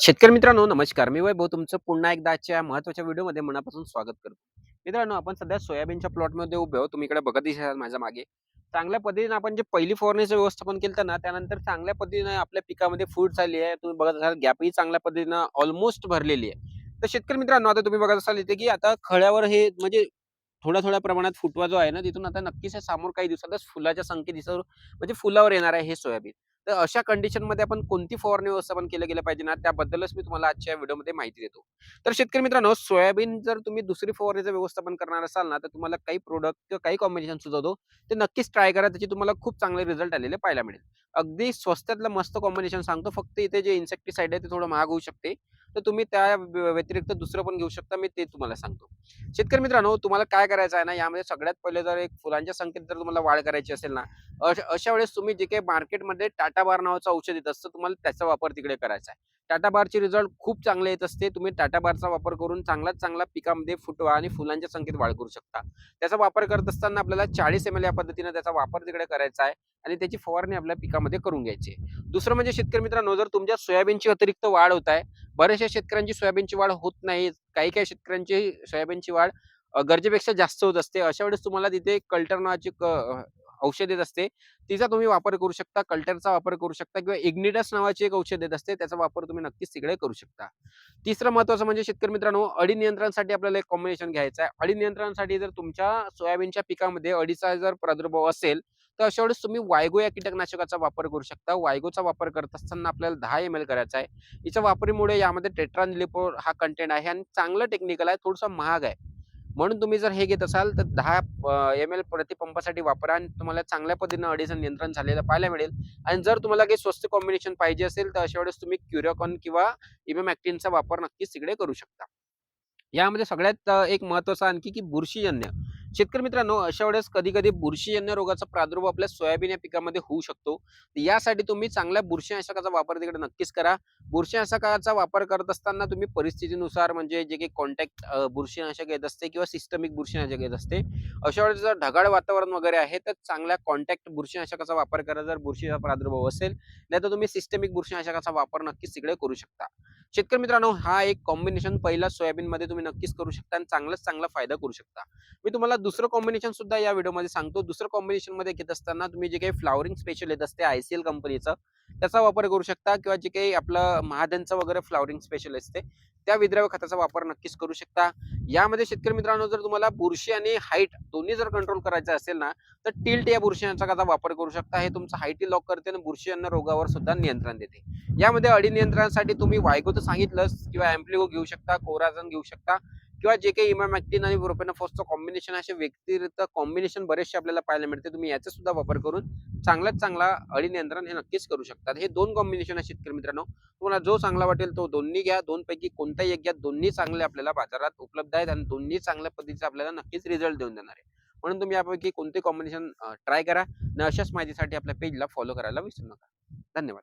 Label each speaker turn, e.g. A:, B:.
A: शेतकरी मित्रांनो नमस्कार. मी वैभव. तुमचं पुन्हा एकदाच्या महत्त्वाच्या व्हिडिओमध्ये मनापासून स्वागत करतो. मित्रांनो आपण सध्या सोयाबीनच्या प्लॉटमध्ये उभे आहोत. तुम्ही इकडे बघत दिसाल माझ्या मागे. चांगल्या पद्धतीने आपण जे पहिली फवारणीचं व्यवस्थापन केलं ना त्यानंतर चांगल्या पद्धतीने आपल्या पिकामध्ये फूट झाली आहे. तुम्ही बघत असाल गॅपही चांगल्या पद्धतीनं ऑलमोस्ट भरलेली आहे. तर शेतकरी मित्रांनो आता तुम्ही बघत असाल इथे की आता खळ्यावर हे म्हणजे थोड्या थोड्या प्रमाणात फुटवा जो आहे ना तिथून आता नक्कीच हे समोर काही दिवसातच फुलाच्या संख्ये दिसत म्हणजे फुलावर येणार आहे हे सोयाबीन. तर अशा कंडिशनमध्ये आपण कोणती फवारणी व्यवस्थापन केलं गेलं पाहिजे ना? त्याबद्दलच मी तुम्हाला आजच्या व्हिडिओमध्ये माहिती देतो. तर शेतकरी मित्रांनो सोयाबीन जर तुम्ही दुसरी फवारणीचं व्यवस्थापन करणार असाल ना तर तुम्हाला काही प्रोडक्ट किंवा काही कॉम्बिनेशन सुचवतो. ते नक्कीच ट्राय करा त्याचे तुम्हाला खूप चांगले रिझल्ट आलेले पाहायला मिळेल. अगदी स्वस्तातलं मस्त कॉम्बिनेशन सांगतो. फक्त इथे जे इन्सेक्टिसाइड आहे ते थोडं महाग होऊ शकते. तर तुम्ही त्या व्यतिरिक्त दुसरं पण घेऊ शकता मी ते तुम्हाला सांगतो. शेतकरी मित्रांनो तुम्हाला काय करायचं आहे ना यामध्ये सगळ्यात पहिले जर एक फुलांच्या संख्येत जर तुम्हाला वाढ करायची असेल ना अशा वेळेस तुम्ही जे काही मार्केटमध्ये टाटा बार नावाचं औषध येत असतं तुम्हाला त्याचा वापर तिकडे करायचा आहे. टाटा बारचे रिझल्ट खूप चांगले येत असते तुम्ही टाटा बारचा वापर करून चांगलाच चांगला पिकामध्ये फुटवा आणि फुलांच्या संख्येत वाढ करू शकता. त्याचा वापर करत असताना आपल्याला चाळीस एम एल या पद्धतीने त्याचा वापर तिकडे करायचा आहे आणि त्याची फवारणी आपल्या पिकामध्ये करून घ्यायची दुसरं म्हणजे शेतकरी मित्रांनो जर तुमच्या सोयाबीनची अतिरिक्त वाढ होत आहे बऱ्याचशा शेतकऱ्यांची सोयाबीनची वाढ होत नाही. काही काही शेतकऱ्यांची सोयाबीनची वाढ गरजेपेक्षा जास्त होत असते. अशा वेळेस तुम्हाला तिथे कल्टर नावाची क- औषध येत असते. तिचा तुम्ही वापर करू शकता. कल्टरचा वापर करू शकता किंवा इग्निटस नावाची एक औषध येत असते. त्याचा वापर तुम्ही नक्कीच तिकडे करू शकता. तिसरं महत्वाचं म्हणजे शेतकरी मित्रांनो अडी नियंत्रणासाठी आपल्याला एक कॉम्बिनेशन घ्यायचं आहे. अडी नियंत्रणासाठी जर तुमच्या सोयाबीनच्या पिकामध्ये अडीचा जर प्रादुर्भाव असेल तर अशा वेळेस तुम्ही वायगो या कीटकनाशकाचा वापर करू शकता. वायगोचा वापर करत असताना आपल्याला दहा एम एल करायचा आहे. याच्या वापरीमुळे यामध्ये टेट्रानलिपोर हा कंटेंट आहे आणि चांगलं टेक्निकल आहे थोडंसं महाग आहे. म्हणून तुम्ही जर हे घेत असाल तर दहा एम एल प्रतिपंपासाठी वापरा आणि तुम्हाला चांगल्या पद्धतीनं अडीचं नियंत्रण झालेलं पाहायला मिळेल. आणि जर तुम्हाला काही स्वस्त कॉम्बिनेशन पाहिजे असेल तर अशा वेळेस तुम्ही क्युरिकॉन किंवा इमेमॅक्टिनचा वापर नक्कीच तिकडे करू शकता. यामध्ये सगळ्यात एक महत्वाचं आणखी की बुरशीजन्य. शेतकरी मित्रांनो अशा वेळेस कधी कधी बुरशीजन्य रोगाचा प्रादुर्भाव आपल्या सोयाबीन या पिकामध्ये होऊ शकतो. यासाठी तुम्ही चांगल्या बुरशीनाशकाचा वापर तिकडे नक्कीच करा. बुरशीनाशकाचा वापर करत असताना तुम्ही परिस्थितीनुसार म्हणजे जे काही कॉन्टॅक्ट बुरशीनाशक येत असते किंवा सिस्टमिक बुरशीनाशक येत असते अशा वेळेस जर ढगाळ वातावरण वगैरे आहे तर चांगल्या कॉन्टॅक्ट बुरशीनाशकाचा वापर करा जर बुरशीचा प्रादुर्भाव असेल नाही तर तुम्ही सिस्टमिक बुरशीनाशकाचा वापर नक्कीच तिकडे करू शकता. शेतकरी मित्रांनो हा एक कॉम्बिनेशन पहिला सोयाबीन मध्ये तुम्ही नक्कीच करू शकता आणि चांगलाच चांगला फायदा करू शकता. मी तुम्हाला दुसरं कॉम्बिनेशन सुद्धा या व्हिडिओमध्ये सांगतो. दुसरं कॉम्बिनेशनमध्ये घेत असताना तुम्ही जे काही फ्लावरिंग स्पेशल येत असते आयसीएल कंपनीचं त्याचा वापर करू शकता किंवा जे काही आपलं महादनचं वगैरे फ्लावरिंग स्पेशल असते त्या विद्राव्य खताचा वापर नक्कीच करू शकता. यामध्ये शेतकरी मित्रांनो जर तुम्हाला बुरशी आणि हाईट दोन्ही जर कंट्रोल करायचं असेल ना तर टिल्ट या बुरशीनाशकाचा वापर करू शकता. हे तुमचं हाईटी लॉक करते आणि बुरशी अन्न रोगावर सुद्धा नियंत्रण देते. यामध्ये अडी नियंत्रणासाठी तुम्ही वायगो तर सांगितलंच किंवा अँप्लिगो घेऊ शकता कोराझन घेऊ शकता किंवा जे काही इमॅमॅक्टिन आणि प्रोपेनोफॉसचं कॉम्बिनेशन असे व्यतिरिक्त कॉम्बिनेशन बरेचसे आपल्याला पाहायला मिळते. तुम्ही याचा सुद्धा वापर करून चांगलाच चांगला अळी नियंत्रण हे नक्कीच करू शकतात. हे दोन कॉम्बिनेशन आहे शेतकरी मित्रांनो. तुम्हाला जो चांगला वाटेल तो दोन्ही घ्या. दोनपैकी कोणताही एक घ्या. दोन्ही चांगले आपल्याला बाजारात उपलब्ध आहेत आणि दोन्ही चांगल्या पद्धतीचे आपल्याला नक्कीच रिझल्ट देऊन देणार आहे. म्हणून तुम्ही यापैकी कोणते कॉम्बिनेशन ट्राय करा. आणि अशाच माहितीसाठी आपल्या पेजला फॉलो करायला विसरू नका. धन्यवाद.